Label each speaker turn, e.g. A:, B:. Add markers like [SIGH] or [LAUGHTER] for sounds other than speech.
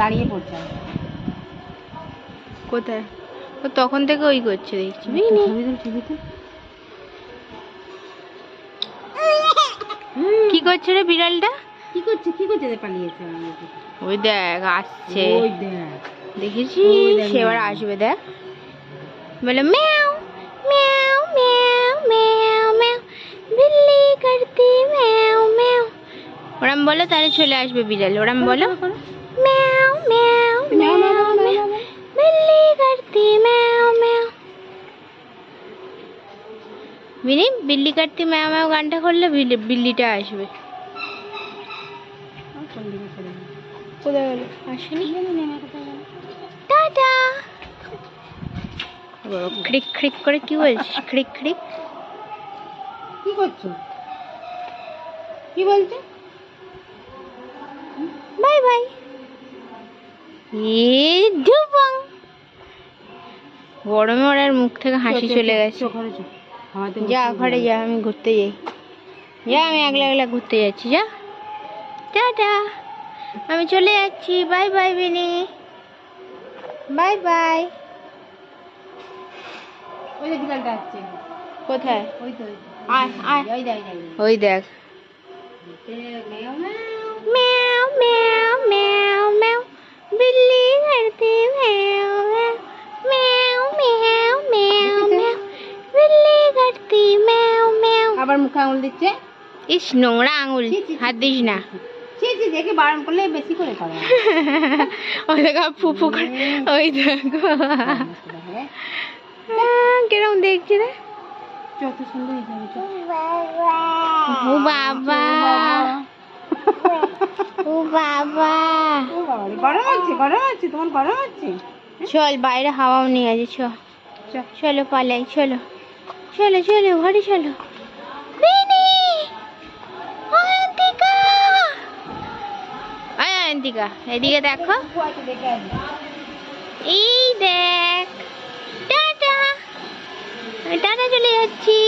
A: দাঁড়িয়ে পড়ছে।
B: কোথায়? ও তখন থেকে ওই করছে দেখছি। কি করছে রে বিড়ালটা?
A: কি করছে? কি করছে পালিয়েছে
B: ওই দেখ আসছে।
A: ওই দেখ।
B: দেখেছি
A: ওই দেখ
B: সে এবার
A: ম্যাও।
B: আসবে দেখ। বলে ম্যাও ম্যাও ম্যাও ম্যাও ম্যাও বিল্লি করতি ম্যাও ম্যাও। ওরম বলো তাহলে চলে আসবে বিড়াল। ওরম বলো মিনি বিল্লি কাটতি ম্যাও গানটা করলে বিল্লি- বিল্লিটা আসবে। কোথায় গেল? আসেনি? টাটা। করে কি বলছিস? খ্রিক খ্রিক
A: কি করছ? কি বলছে?
B: Bye bye. এ গরমে ওর মুখ থেকে হাসি চলে গেছে।
A: হাওয়াতে
B: যা ঘরে যা আমি ঘুরতে যাই। যা আমি একলা একলা ঘুরতে যাচ্ছি যা। টাটা। আমি চলে যাচ্ছি। Bye bye Bini bye bye.
A: ওই যে বিড়ালটা আসছে।
B: কোথায়?
A: ওই তো।
B: আয় আয়।
A: ওই দেখ ওই দেখ। আবার মুখে আঙুল দিচ্ছে?
B: ইস নোংরা আঙুল। হাত দিস না।
A: ছি দেখে বারণ করলে বেশি করে করে। [LAUGHS]
B: ওই দেখো ফুফু করে ওই দেখো। কিরম দেখছি রে?
A: যত সুন্দর
B: ও বাবা। ও বাবা।
A: ও বাবা। রে, গরম হচ্ছে গরম হচ্ছে তোমার গরম হচ্ছে?
B: চল বাইরে হাওয়াও নিয়ে আছে
A: চল।
B: চলো পালাই চলো। চলো চলো ঘরে চলো। দিকে এদিকে দেখো।
A: এই দেখ টাটা।
B: আমি টাটা চলে যাচ্ছি।